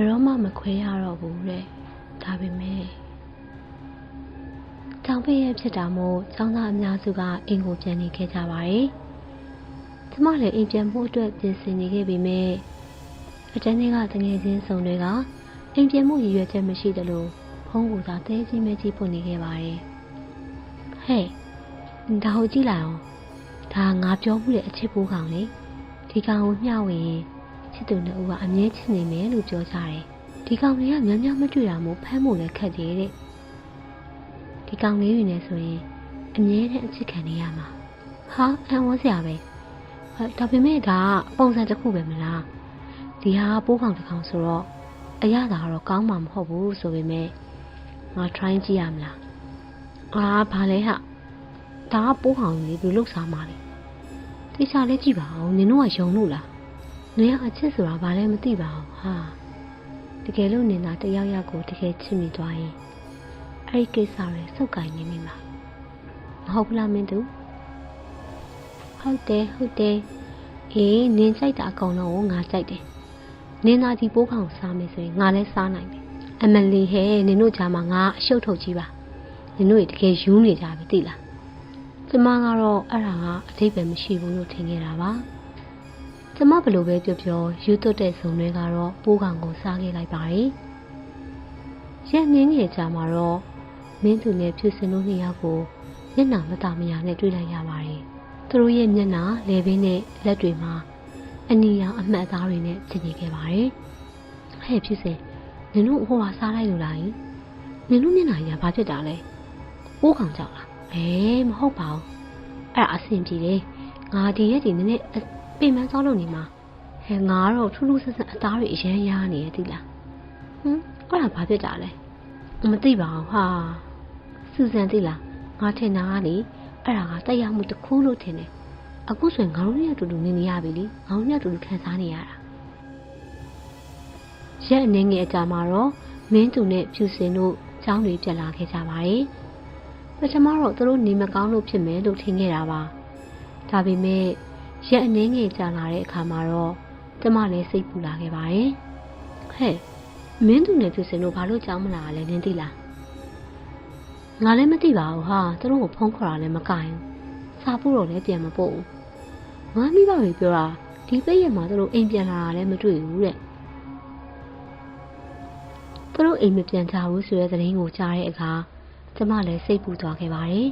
ယ်တော့မှမခွဲရတော့ဘူးတဲ့ဒါပေမဲ့တောင်ပိတ်ရဲ့ဖြစ်တာမို့ចောင်းသားအများစုကအိမ်ကိုပြန်နေခဲ့ကြပါတယ်ကျမလည်းအိမ်ပြန်ဖို့အတွက်ပြင်ဆင်နေခဲ့ပေမဲ့အတန်းတွေကတငယ်ချင်းစုံတွေကအိမ်ပြန်မှုရည်ရွယ်ချက်မရှိသလိုဖုန်းကိုသာတဲကြီးမဲကြီးဖွင့်နေခဲ့ပါတယ်ဟဲ့ဒါဟုတ်ကြည့်လိုက်အောင်ဒါငါပြောမှုတဲ့အချစ်ပိုးကောင်လေဒီကောင်ကိုမျှဝေရင် ချစ်သူနှစ်ဦးကအမြဲချစ်နေမယ်လို့ပြောကြတယ်ဒီကောင်တွေကများများမတွေ့တာမို့ဖမ်းဖို့လည်းခက်တယ်တဲ့ဒီကောင်လေးတွေနဲ့ဆိုရင်အမြဲတမ်းအချစ်ခံနေရမှာဟာအံ့ဩစရာပဲဟဲ့ဒါပေမဲ့ဒါကပုံစံတစ်ခုပဲမလားဒီဟာပိုးကောင်တစ်ကောင်ဆိုတော့အရသာကတော့ကောင်းမှာမဟုတ်ဘူးဆိုပေမဲ့ငါ try ကြည့်ရမလားအာဘာလဲဟာဒါကပိုးကောင်လေးဘယ်လိုလုပ်စားမှာလဲတိကျလေးကြည့်ပါဦးနင်တို့ကယုံလို့လား နေရအချစ်ဆိုတာဘာလဲမသိပါဘူးဟာတကယ်လို့နင်သာတယောက်ယောက်ကိုတကယ်ချစ်မိသွားရင်အဲ့ဒီကိစ္စရယ်စုပ်ကိုင်နေမိမှာမဟုတ်ဘူးလားမင်းသူဟုတ်တယ်ဟုတ်တယ်အေးနင်ကြိုက်တာအကောင်လုံးကိုငါကြိုက်တယ်နင်သာဒီပိုးကောင်စားမယ်ဆိုရင်ငါလည်းစားနိုင်တယ်အမလီဟဲနင်တို့ကြားမှာငါအရှုပ်ထုတ်ကြီးပါနင်တို့တကယ်ယူနေကြပြီသိလားကျမကတော့အဲ့ဒါကအသေးပဲမရှိဘူးလို့ထင်ခဲ့တာပါ ကျမဘယ်လိုပဲပြောပြောယူသွတ်တဲ့ဇုံတွေကတော့ပိုးကောင်ကိုစားခဲ့လိုက်ပါတယ်ရက်ငင်းငယ်ကြမှာတော့မင်းသူနဲ့ဖြူစင်တို့နှစ်ယောက်ကိုမျက်နှာမတာမယာနဲ့တွေ့လိုက်ရပါတယ်သူတို့ရဲ့မျက်နှာလေပင်နဲ့လက်တွေမှာအနီရောင်အမှတ်အသားတွေနဲ့ဖြစ်နေခဲ့ပါတယ်ဟဲ့ဖြူစင်နင်တို့ဟိုဟာစားလိုက်လို့လားနင်တို့မျက်နှာကြီးကဘာဖြစ်တာလဲပိုးကောင်ကြောက်လားအေးမဟုတ်ပါဘူးအဲ့ဒါအဆင်ပြေတယ်ငါဒီရက်ဒီနည်းနည်း ပင်မစောလို့နေမှာဟဲ့ငါတော့ထူးထူးဆန်းဆန်းအသားတွေအရန်ရားနေရသီလားဟမ်အဲ့ဒါဘာဖြစ်တာလဲမသိပါဘူးဟာစူဇန်သိလားငါထင်တာကလေအဲ့ဒါကတက်ရောက်မှုတစ်ခုလို့ထင်တယ်အခုဆိုရင်ငါတို့နဲ့အတူတူနေနေရပြီလေငါတို့နဲ့အတူတူခံစားနေရတာရက်အနေငယ်အကြာမှာတော့မင်းသူနဲ့ဖြူစင်တို့ကျောင်းတွေပြက်လာခဲ့ကြပါတယ်ပထမတော့သူတို့နေမကောင်းလို့ဖြစ်မယ်လို့ထင်ခဲ့တာပါဒါပေမဲ့ ရက်အနေငယ်ကြာလာတဲ့အခါမှာတော့ကျမလည်းစိတ်ပူလာခဲ့ပါတယ်ဟဲ့မင်းသူနဲ့ဖြူစင်တို့ဘာလို့ကြောင်းမလာလဲနင်းသိလားငါလည်းမသိပါဘူးဟာသူတို့ကိုဖုန်းခေါ်တာလည်းမကင်ဘူးစာဖို့တော့လည်းပြန်မပို့ဘူးငါမိဘတွေပြောတာဒီပိတ်ရမှာသူတို့အိမ်ပြန်လာတာလည်းမတွေ့ဘူးတဲ့သူတို့အိမ်မပြန်ကြဘူးဆိုတဲ့သတင်းကိုကြားတဲ့အခါကျမလည်းစိတ်ပူသွားခဲ့ပါတယ်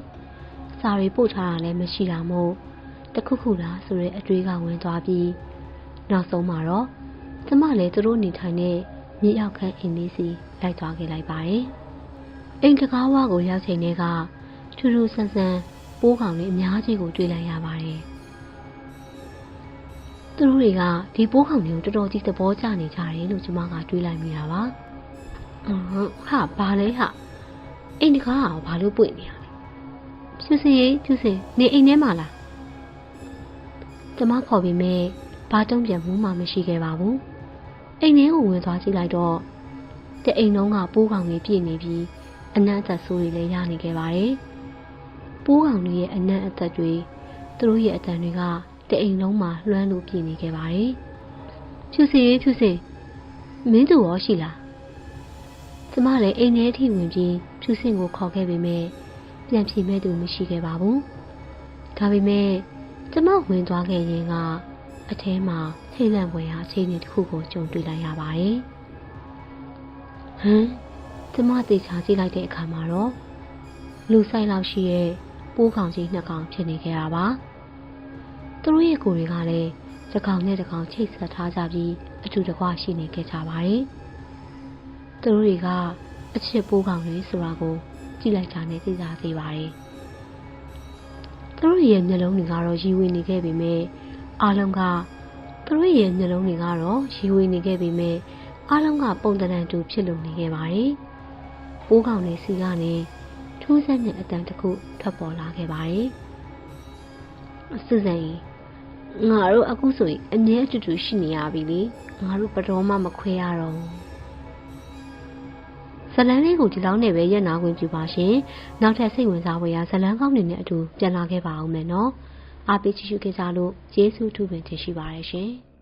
စာတွေပို့ထားတာလည်းမရှိတာမို့ တခုခုလားဆိုတဲ့အတွေးကဝင်သွားပြီးနောက်ဆုံးမှာတော့ကျမလည်းသူတို့နေထိုင်တဲ့မြေရောက်ခန်းအိမ်လေးစီလိုက်သွားခဲ့လိုက်ပါတယ်။အိမ်တကားဝါကိုရောက်ချိန်တည်းကထူးထူးဆန်းဆန်းပိုးကောင်လေးအများကြီးကိုတွေ့လိုက်ရပါတယ်။သူတို့တွေကဒီပိုးကောင်လေးကိုတော်တော်ကြီးသဘောကျနေကြတယ်လို့ကျမကတွေးလိုက်မိတာပါ။ဟုတ်ဟာဘာလဲဟာအိမ်တကားကဘာလို့ပွင့်နေရလဲ။ဖြူစင်ရေဖြူစင်နေအိမ်ထဲမှာလား။ ကျမခေါ်ပြီးမဲ့ဘာတုံးပြန်မှုမှမရှိခဲ့ပါဘူး။အိမ်ထဲကိုဝင်သွားကြည့်လိုက်တော့တဲ့အိမ်လုံးကပိုးကောင်လေးပြည့်နေပြီးအနံ့အသက်ဆိုးတွေလည်းရနေခဲ့ပါတယ်။ပိုးကောင်လေးရဲ့အနံ့အသက်တွေသူတို့ရဲ့အတန်တွေကတဲ့အိမ်လုံးမှာလွှမ်းလို့ပြည့်နေခဲ့ပါတယ်။ဖြူစင်ဖြူစင်မင်းတို့ရောရှိလား။ကျမလည်းအိမ်ထဲထိဝင်ပြီးဖြူစင်ကိုခေါ်ခဲ့ပေမဲ့ပြန်ပြေမဲ့သူမရှိခဲ့ပါဘူး။ဒါပေမဲ့ ကျမဝင်သွားခဲ့ရင်ကအထဲမှာထိတ်လန့်ပွေရာအခြေအနေတစ်ခုကိုကြုံတွေ့လိုက်ရပါတယ်။ဟမ်ကျမသေချာကြည့်လိုက်တဲ့အခါမှာတော့လူဆိုင်လောက်ရှိရဲ့ပိုးကောင်ကြီးနှစ်ကောင်ဖြစ်နေခဲ့တာပါ။သူတို့ရဲ့ကိုယ်တွေကလည်းတစ်ကောင်နဲ့တစ်ကောင်ချိတ်ဆက်ထားကြပြီးအတူတကွရှိနေခဲ့ကြပါတယ်။သူတို့တွေကအချစ်ပိုးကောင်တွေဆိုတာကိုကြည့်လိုက်တာနဲ့သိကြသေးပါတယ်။ သူတို့ရဲ့မျက်လုံးတွေကတော့ရီဝေနေခဲ့ပေမဲ့အားလုံးကသူတို့ရဲ့မျက်လုံးတွေကတော့ရီဝေနေခဲ့ပေမဲ့အားလုံးကပုံတံတန်တူဖြစ်လို့နေခဲ့ပါတယ်။ပိုးကောင်တွေစီကနေထူးဆန်းတဲ့အတန်တစ်ခုထွက်ပေါ်လာခဲ့ပါတယ်။စုစံကြီးငါတို့အခုဆိုရင်အမြဲအတူတူရှိနေရပြီလေ။ငါတို့ဘတော်မှမခွဲရတော့ဘူး။ ဇလန်းလေးကိုဒီလောက်နဲ့ပဲရက်နာခွင့်ပြုပါရှင်။နောက်ထပ်စိတ်ဝင်စားဖွယ်ရာဇလန်းကောင်းတွေနဲ့အတူပြန်လာခဲ့ပါအောင်မယ်နော်။အားပေးကြည့်ရှုခဲ့ကြလို့ကျေးဇူးထူးပင်တင်ရှိပါတယ်ရှင်။